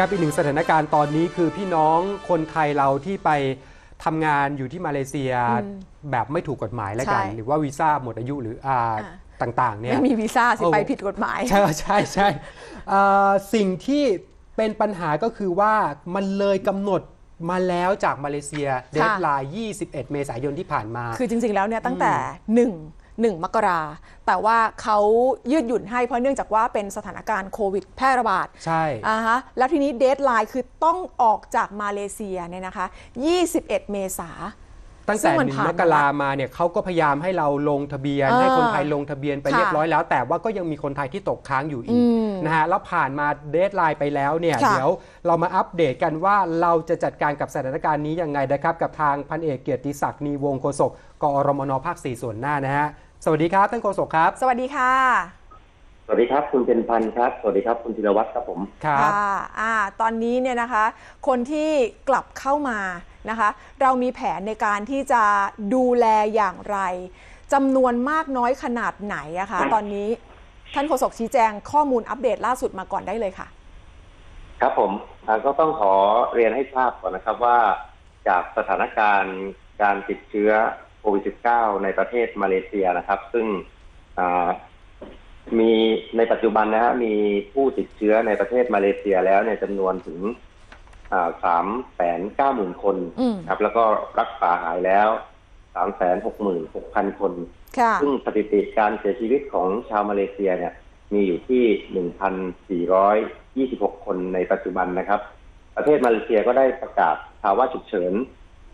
ครับอีกหนึ่งสถานการณ์ตอนนี้คือพี่น้องคนไทยเราที่ไปทำงานอยู่ที่มาเลเซียอืมแบบไม่ถูกกฎหมายแล้วกันใช่หรือว่าวีซ่าหมดอายุหรืออ่าอ่าต่างๆเนี่ยไม่มีวีซ่าสิโอ้ไปผิดกฎหมาย ใช่ใช่ใช่อ่าสิ่งที่เป็นปัญหาก็คือว่ามันเลยกำหนดมาแล้วจากมาเลเซียเดทไลน์21 เมษายนที่ผ่านมา คือจริงๆแล้วเนี่ยตั้งแต่ 1 1 มกราแต่ว่าเขายืดหยุ่นให้เพราะเนื่องจากว่าเป็นสถานการณ์โควิดแพร่ระบาด ใช่อ่าฮะแล้วทีนี้เดทไลน์คือต้องออกจากมาเลเซียเนี่ยนะคะ 21 เมษาตั้งซึ่แต่งมันหนึ่งผ่านมมากรามาเนี่ยเขาก็พยายามให้เราลงทะเบียนเออให้คนไทยลงทะเบียนไปค่ะเรียบร้อยแล้ว แต่ว่าก็ยังมีคนไทยที่ตกค้างอยู่อีอืกมนะฮะแล้วผ่านมาเดทไลน์ไปแล้วเนี่ยค่ะเดี๋ยวเรามาอัปเดตกันว่าเราจะจัดการกับสถานการณ์นี้ยังไงนะครับ กับทางพันเอกเกียรติศักดิ์นีวงศ์โฆษกกอรมนภาค 4 ส่วนหน้านะฮะ สวัสดีครับท่านโฆษกครับ สวัสดีค่ะ สวัสดีครับ คุณเป็นพันธ์ครับ สวัสดีครับคุณธีรวัตรครับผมครับค่ะอ่าตอนนี้เนี่ยนะคะ คนที่กลับเข้ามานะคะ เรามีแผนในการที่จะดูแลอย่างไรจำนวนมากน้อยขนาดไหนอะคะตอนนี้ท่านโฆษกชี้แจงข้อมูลอัปเดตล่าสุดมาก่อนได้เลยค่ะ ครับผมอ่าก็ต้องขอเรียนให้ทราบก่อนนะครับว่า จากสถานการณ์การติดเชื้อโควิด -19 ในประเทศมาเลเซียนะครับ ซึ่งอ่ามีในปัจจุบันนะฮะมีผู้ติดเชื้อในประเทศมาเลเซียแล้วเนี่ยจำนวนถึงสามแสนเก้าหมื่นคนอืมครับ แล้วก็รักษาหายแล้วสามแสนหกหมื่นหกพันคนค่ะซึ่งสถิติการเสียชีวิตของชาวมาเลเซียเนี่ย มีอยู่ที่1,426คนในปัจจุบันนะครับ ประเทศมาเลเซียก็ได้ประกาศภาวะฉุกเฉิน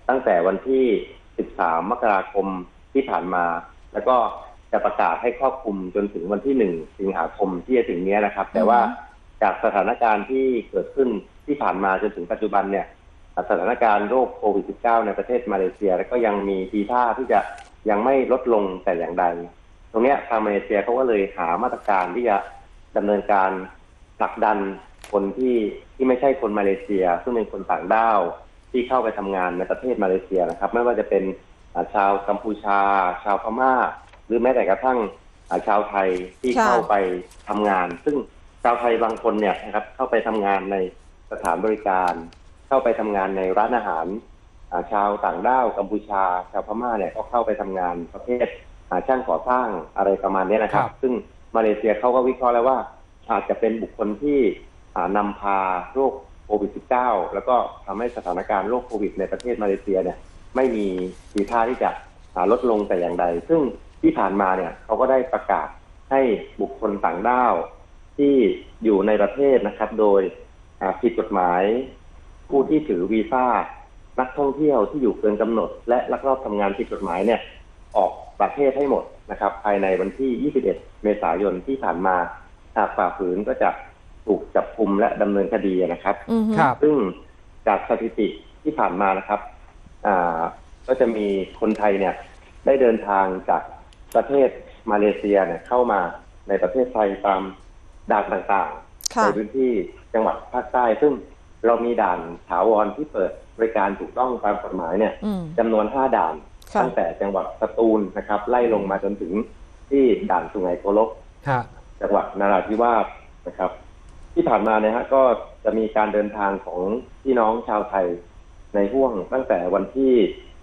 ตั้งแต่วันที่ 13 มกราคมที่ผ่านมา แล้วก็จะประกาศให้ครอบคลุมจนถึงวันที่1สิงหาคมที่จะถึงเนี้ยนะครับ แต่ว่าจากสถานการณ์ที่เกิดขึ้นที่ผ่านมาจนถึงปัจจุบันเนี่ยสถานการณ์โรคโควิด -19 ในประเทศมาเลเซีย แล้วก็ยังมีทีท่าที่จะยังไม่ลดลงแต่อย่างใด ตรงเนี้ยทางมาเลเซียเขาก็เลยหามาตรการที่จะดำเนินการผลักดันคนที่ที่ไม่ใช่คนมาเลเซีย ซึ่งเป็นคนต่างด้าว ที่เข้าไปทำงานในประเทศมาเลเซียนะครับ ไม่ว่าจะเป็นอ่าชาวกัมพูชา ชาวพม่า หรือแม้แต่กระทั่งอ่าชาวไทยที่ค่ะเข้าไปทำงาน ซึ่งชาวไทยบางคนเนี่ยนะครับ เข้าไปทำงานในสถานบริการ เข้าไปทำงานในร้านอาหารอ่าชาวต่างด้าวกัมพูชา ชาวพม่าเนี่ยก็เข้าไปทำงานประเภทอ่าช่างก่อสร้างอะไรประมาณเนี้ยนะครับครับ ซึ่งมาเลเซียเขาก็วิเคราะห์แล้วว่าอาจจะเป็นบุคคลที่อ่านำพาโรค โควิด -19 แล้วก็ทำให้สถานการณ์โรคโควิด ในประเทศมาเลเซียเนี่ยไม่มีทีท่าที่จะาลดลงแต่อย่างใด ซึ่งที่ผ่านมาเนี่ยเขาก็ได้ประกาศให้บุคคลต่างด้าวที่อยู่ในประเทศนะครับ โดยผิดกฎหมาย ผู้ที่ถือวีซ่านักท่องเที่ยวที่อยู่เกินกำหนด และลักลอบทำงานผิดกฎหมายเนี่ยออกประเทศให้หมดนะครับ ภายในวันที่ 21 เมษายนที่ผ่านมาหากฝ่าฝืนก็จะ ถูกจับกุมและดำเนินคดีนะครับ อือฮึครับ ซึ่งจากสถิติที่ผ่านมานะครับอ่าก็จะมีคนไทยเนี่ย ได้เดินทางจากประเทศมาเลเซียเนี่ยเข้ามาในประเทศไทยตามด่านต่างๆค่ะ ในพื้นที่จังหวัดภาคใต้ ซึ่งเรามีด่านถาวรที่เปิดบริการถูกต้องตามกฎหมายเนี่ยอืม จำนวน5ด่าน ค่ะ ตั้งแต่จังหวัดสตูลนะครับ ไล่ลงมาจนถึงที่ด่านสุไหงโกลก ฮะจังหวัดนาราธิวาสนะครับ ที่ผ่านมาเนี่ยฮะก็จะมีการเดินทางของพี่น้องชาวไทยในห่วงตั้งแต่วันที่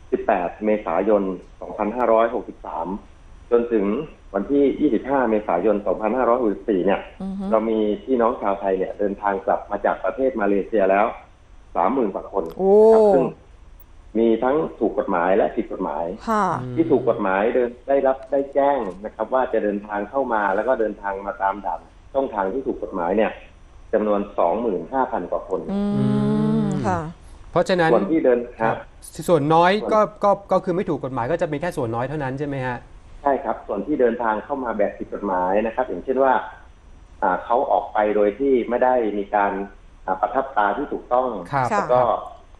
18 เมษายน 2563 จนถึงวันที่ 25 เมษายน 2564 เนี่ยอือฮึเรามีพี่น้องชาวไทยเนี่ยเดินทางกลับมาจากประเทศมาเลเซียแล้ว 30,000กว่าคนโอ้นะครับซึ่งมีทั้งถูกกฎหมายและผิดกฎหมายค่ะที่ถูกกฎหมายเดินได้รับได้แจ้งนะครับ ว่าจะเดินทางเข้ามาแล้วก็เดินทางมาตามด่านช่องทางที่ถูกกฎหมายเนี่ย จำนวน25,000กว่าคนอืมค่ะ เพราะฉะนั้นส่วนที่เดินครับ ส่วนน้อยก็ก็ก็คือไม่ถูกกฎหมายก็จะเป็นแค่ส่วนน้อยเท่านั้นใช่ไหมฮะ ใช่ครับ ส่วนที่เดินทางเข้ามาแบบผิดกฎหมายนะครับ อย่างเช่นว่าอ่าเขาออกไปโดยที่ไม่ได้มีการอ่าประทับตาที่ถูกต้องครับค่ะแล้วก็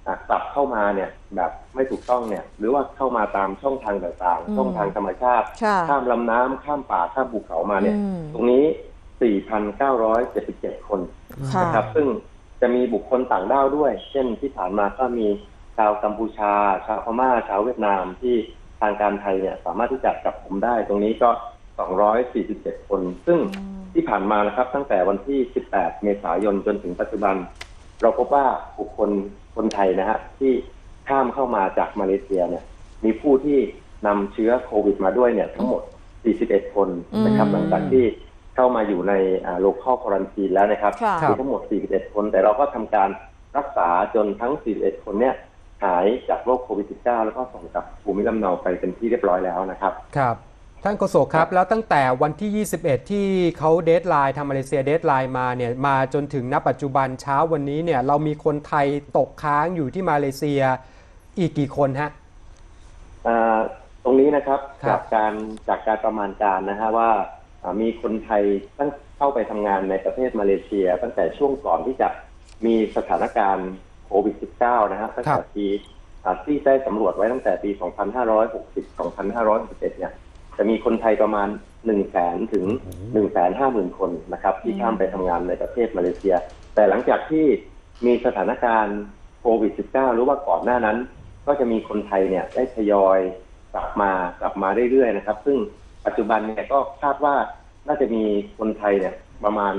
อ่ากลับเข้ามาเนี่ย แบบไม่ถูกต้องเนี่ย หรือว่าเข้ามาตามช่องทางต่างอืม ๆ ช่องทางธรรมชาติ ค่ะ ข้ามลำน้ำข้ามป่าข้ามภูเขามาเนี่ย อืม ตรงนี้ 4,977 คนค่ะ นะครับ ซึ่งจะมีบุคคลต่างด้าวด้วย เช่นที่ผ่านมาก็มีชาวกัมพูชา ชาวพม่า ชาวเวียดนามที่ทางการไทยเนี่ยสามารถที่จะจับผมได้ ตรงนี้ก็ 247 คน ซึ่งที่ผ่านมานะครับ ตั้งแต่วันที่ 18 เมษายนจนถึงปัจจุบัน เราพบว่าบุคคลคนไทยนะฮะที่ข้ามเข้ามาจากมาเลเซียเนี่ย มีผู้ที่นำเชื้อโควิดมาด้วยเนี่ยทั้งหมด 41 คนนะครับ อืม หลังจากที่ เข้ามาอยู่ในโลคอลควอนตีนแล้วนะครับค่ะมีทั้งหมด 41 คน แต่เราก็ทำการรักษาจนทั้ง 41 คนเนี่ยหายจากโรคโควิด -19 แล้วก็ส่งกลับภูมิลำเนาไปเป็นที่เรียบร้อยแล้วนะครับ ครับ ท่านโฆษกครับ แล้วตั้งแต่วันที่ 21 ที่เขาเดทไลน์ทางมาเลเซียเดทไลน์มาเนี่ย มาจนถึงณปัจจุบันเช้าวันนี้เนี่ย เรามีคนไทยตกค้างอยู่ที่มาเลเซียอีกกี่คนฮะอ่าตรงนี้นะครับครับ จากการจากการประมาณการนะฮะว่าอ่า มีคนไทยตั้งเข้าไปทำงานในประเทศมาเลเซีย ตั้งแต่ช่วงก่อนที่จะมีสถานการณ์โควิด -19 นะฮะตั้งแต่ปีอ่าที่ได้สำรวจไว้ตั้งแต่ปี 2560 2561 เนี่ย จะมีคนไทยประมาณ 1 0 0 0 0แสนถึง 1 5 0 0 0 0 คนนะครับ ที่ข้ามไปทำงานในประเทศมาเลเซีย แต่หลังจากที่มีสถานการณ์โควิด -19 หรือว่าก่อนหน้านั้น ก็จะมีคนไทยเนี่ยได้ทยอยกลับมากลับมาเรื่อยๆนะครับ ซึ่ง ปัจจุบันเนี่ยก็คาดว่าน่าจะมีคนไทยเนี่ยประมาณ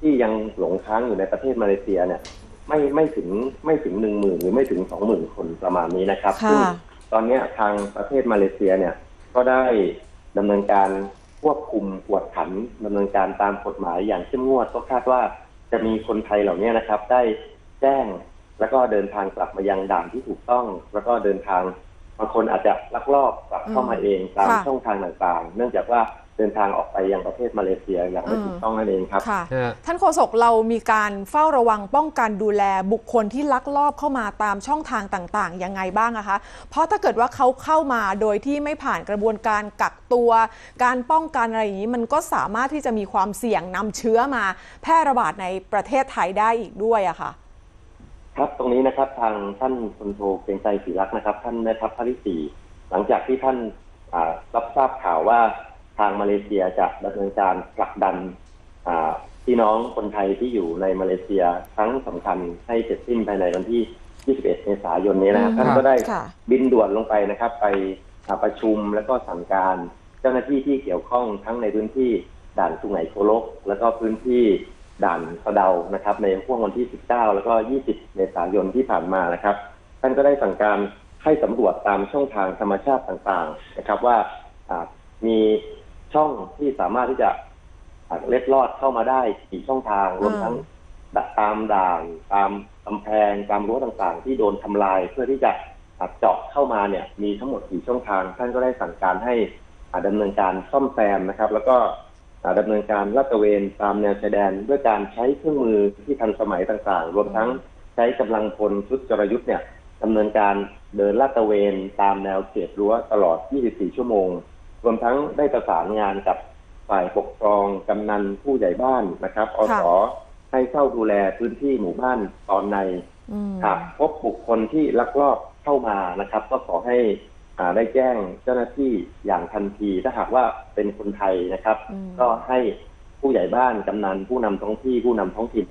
ที่ยังหลงค้างอยู่ในประเทศมาเลเซียเนี่ย ไม่ไม่ถึงไม่ถึงหนึ่งหมื่นหรือไม่ถึงสองหมื่นคนประมาณนี้นะครับค่ะซึ่งตอนเนี้ยทางประเทศมาเลเซียเนี่ย ก็ได้ดำเนินการควบคุมกวดขันดำเนินการตามกฎหมายอย่างเข้มงวดก็คาดว่าจะมีคนไทยเหล่านี้นะครับ ได้แจ้งแล้วก็เดินทางกลับมายังด่านที่ถูกต้อง แล้วก็เดินทาง บางคนอาจจะลักลอบกลับเข้ามาเองตามค่ะช่องทางต่างๆ เนื่องจากว่าเดินทางออกไปยังประเทศมาเลเซียอย่างไม่อืมถูกต้องนั่นเองครับค่ะฮะท่านโฆษกเรามีการเฝ้าระวังป้องกันดูแลบุคคลที่ลักลอบเข้ามาตามช่องทางต่างๆยังไงบ้างอะคะ เพราะถ้าเกิดว่าเขาเข้ามาโดยที่ไม่ผ่านกระบวนการกักตัว การป้องกันอะไรอย่างนี้ มันก็สามารถที่จะมีความเสี่ยงนำเชื้อมา แพร่ระบาดในประเทศไทยได้อีกด้วยอะค่ะ ครับตรงนี้นะครับทางท่านพลโทเกรียงใจศรีรักษ์นะครับ ท่านแม่ทัพภาคที่สี่หลังจากที่ท่านอ่ารับทราบข่าวว่าทางมาเลเซียจะดำเนินการผลักดันอ่าพี่น้องคนไทยที่อยู่ในมาเลเซียครั้งสำคัญให้เสร็จสิ้นภายในวันที่ 21 เมษายนนี้นะครับอืมท่านก็ได้ค่ะ บินด่วนลงไปนะครับ ไปอ่าประชุมแล้วก็สั่งการ เจ้าหน้าที่ที่เกี่ยวข้องทั้งในพื้นที่ด่านสุไหงโกลก แล้วก็พื้นที่ ด่านสะเดานะครับ ในช่วงวันที่ 19 แล้วก็ 20 เมษายนที่ผ่านมานะครับ ท่านก็ได้สั่งการให้สำรวจตามช่องทางธรรมชาติต่างๆนะครับ ว่าอ่ามีช่องที่สามารถที่จะอ่าเล็ดลอดเข้ามาได้กี่ช่องทางรวมทั้งตามด่านตามกำแพงตามรั้วต่างๆ ที่โดนทำลายเพื่อที่จะอ่าเจาะเข้ามาเนี่ย มีทั้งหมดกี่ช่องทาง ท่านก็ได้สั่งการให้อ่าดำเนินการซ่อมแซมนะครับ แล้วก็อ่า ดำเนินการลาดตระเวนตามแนวชายแดน ด้วยการใช้เครื่องมือที่ทันสมัยต่างๆ รวมทั้งใช้กำลังพลชุดจรยุทธ์เนี่ยดำเนินการเดินลาดตระเวนตามแนวเขตรั้วตลอด 24 ชั่วโมง รวมทั้งได้ประสานงานกับฝ่ายปกครอง กำนันผู้ใหญ่บ้านนะครับอค่ะสให้เข้าดูแลพื้นที่หมู่บ้านตอนในอืมหากพบบุคคลที่ลักลอบเข้ามานะครับ ก็ขอให้อ่า ได้แจ้งเจ้าหน้าที่อย่างทันทีถ้าหากว่าเป็นคนไทยนะครับอืมก็ให้ผู้ใหญ่บ้านกำนันผู้นำท้องที่ผู้นำท้องถิ่น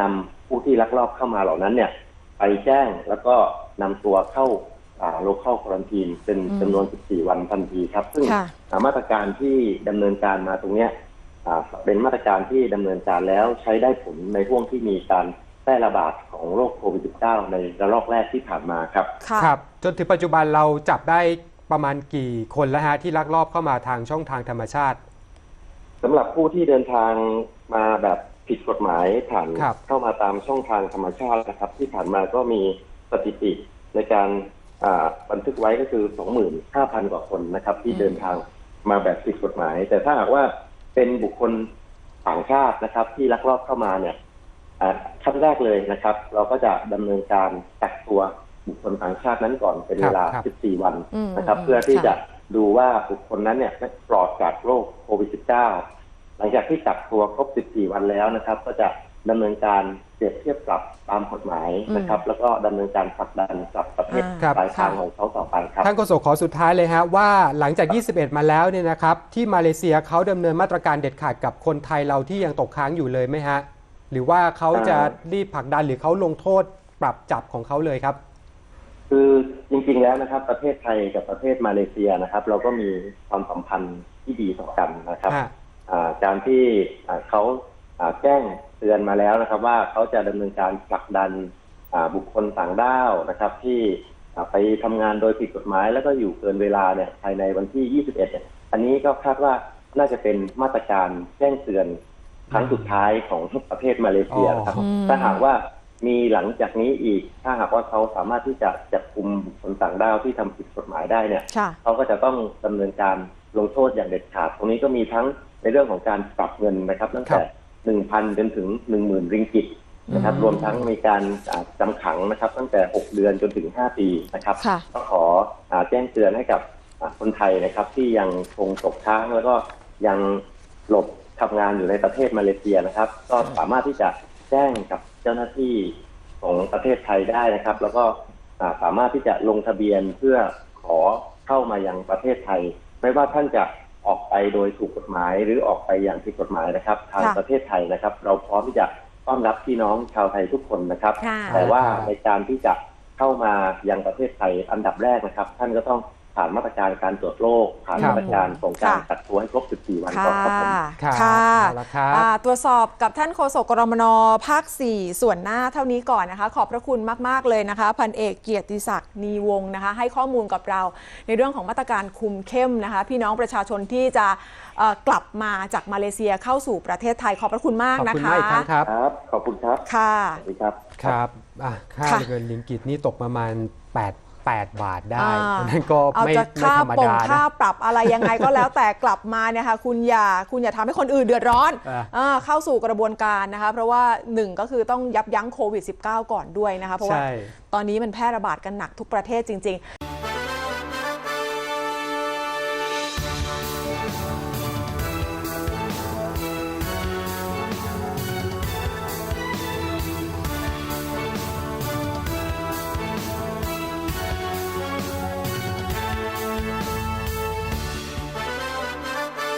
นำผู้ที่ลักลอบเข้ามาเหล่านั้นเนี่ย ไปแจ้งแล้วก็นำตัวเข้าโลเคอลควอนตีนเป็นอืมจำนวน 14 วันทันทีครับ ซึ่งค่ะอ่ามาตรการที่ดำเนินการมาตรงเนี้ยอ่าเป็นมาตรการที่ดำเนินการแล้วใช้ได้ผลในช่วงที่มีการแพร่ระบาด ของโรคโควิด -19 ในระลอกแรกที่ผ่านมาครับ ค่ะ ครับ จนถึงปัจจุบันเราจับได้ประมาณกี่คนแล้วฮะที่ลักลอบเข้ามาทางช่องทางธรรมชาติ สำหรับผู้ที่เดินทางมาแบบผิดกฎหมายผ่านครับ เข้ามาตามช่องทางธรรมชาตินะครับ ที่ผ่านมาก็มีสถิติในการอ่าบันทึกไว้ก็คือ 25,000 กว่าคนนะครับ ที่อืม เดินทางมาแบบผิดกฎหมาย แต่ถ้าหากว่าเป็นบุคคลต่างชาตินะครับ ที่ลักลอบเข้ามาเนี่ยอ่า ขั้นแรกเลยนะครับ เราก็จะดำเนินการกักตัวบุคคลต่างชาตินั้นก่อนเป็นเวลาครับ14 วันอืมนะครับอืมเพื่อที่ค่ะจะดูว่าบุคคลนั้นเนี่ยปลอดจากโรคโควิด -19 หลังจากที่กักตัวครบ 14 วันแล้วนะครับ ก็จะดำเนินการเปรียบเทียบปรับตามกฎหมายนะครับ แล้วก็ดำเนินการผลักดันกลับประเทศครับปลายทางของเขาต่อไปครับท่านโฆษกขอสุดท้ายเลยฮะว่าหลังจาก 21 มาแล้วเนี่ยนะครับ ที่มาเลเซียเขาดำเนินมาตรการเด็ดขาดกับคนไทยเราที่ยังตกค้างอยู่เลยไหมฮะ หรือว่าเขาจะอ่ารีบผลักดันหรือเขาลงโทษปรับจับของเขาเลยครับ คือจริงๆแล้วนะครับ ประเทศไทยกับประเทศมาเลเซียนะครับ เราก็มีความสัมพันธ์ที่ดีต่อกันนะครับฮะอ่าการที่อ่าเขาอ่าแจ้งเตือนมาแล้วนะครับ ว่าเขาจะดำเนินการผลักดันอ่าบุคคลต่างด้าวนะครับ ที่อ่าไปทำงานโดยผิดกฎหมาย แล้วก็อยู่เกินเวลาเนี่ยภายในวันที่ 21เนี่ยอันนี้ก็คาดว่าน่าจะเป็นมาตรการแจ้งเตือน ครั้งสุดท้ายของประเทศมาเลเซียนะครับอ๋อถ้าหากว่ามีหลังจากนี้อีก ถ้าหากว่าเขาสามารถที่จะจับกลุ่มบุคคลต่างด้าวที่ทำผิดกฎหมายได้เนี่ยค่ะเขาก็จะต้องดำเนินการลงโทษอย่างเด็ดขาด ตรงนี้ก็มีทั้งในเรื่องของการปรับเงินนะครับตั้งแต่หนึ่งพันจนถึงหนึ่งหมื่นริงกิตนะครับอืมรวมทั้งมีการอ่าจำขังนะครับ ตั้งแต่หกเดือนจนถึงห้าปีนะครับค่ะก็ขออาแจ้งเตือนให้กับอ่าคนไทยนะครับ ที่ยังคงตกค้างแล้วก็ยังหลบ ทำงานอยู่ในประเทศมาเลเซียนะครับ ก็สามารถที่จะแจ้งกับเจ้าหน้าที่ของประเทศไทยได้นะครับ แล้วก็อ่าสามารถที่จะลงทะเบียนเพื่อขอเข้ามายังประเทศไทย ไม่ว่าท่านจะออกไปโดยถูกกฎหมาย หรือออกไปอย่างผิดกฎหมายนะครับทางค่ะประเทศไทยนะครับ เราพร้อมที่จะต้อนรับพี่น้องชาวไทยทุกคนนะครับค่ะแต่ว่าในการที่จะเข้ามายังประเทศไทยอันดับแรกนะครับ ท่านก็ต้อง ผ่านมาตรการการตรวจโรคผ่านครับมาตรการของการค่ะกักตัวให้ครบ 14 วันค่ะก่อนครับผมครับค่ะเอาละครับอ่าตรวจสอบกับท่านโฆษกกรมนภาค 4 ส่วนหน้าเท่านี้ก่อนนะคะ ขอบพระคุณมาก ๆ เลยนะคะ พันเอกเกียรติศักดิ์นีวงศ์นะคะ ให้ข้อมูลกับเราในเรื่องของมาตรการคุมเข้มนะคะ พี่น้องประชาชนที่จะเอ่อกลับมาจากมาเลเซียเข้าสู่ประเทศไทยขอบพระคุณมากขอบนะคุณคะมากอีกครั้งครับครับขอบคุณครับค่ะสวัสดีครับครับอะค่าค่ะเงินลิงกิตนี่ตกประมาณ 8 8 บาทได้อ่านั่นก็เอาไม่จะไม่ค่าธรรมปงดาค่านะปรับอะไรยังไงก็แล้วแต่กลับมาเนี่ยค่ะคุณอย่าคุณอย่าทำให้คนอื่นเดือดร้อนอะอ่าเข้าสู่กระบวนการนะคะเพราะว่าหนึ่งก็คือต้องยับยั้งโควิด -19 ก่อนด้วยนะคะเพราะว่าใช่ตอนนี้มันแพร่ระบาดกันหนักทุกประเทศจริงๆ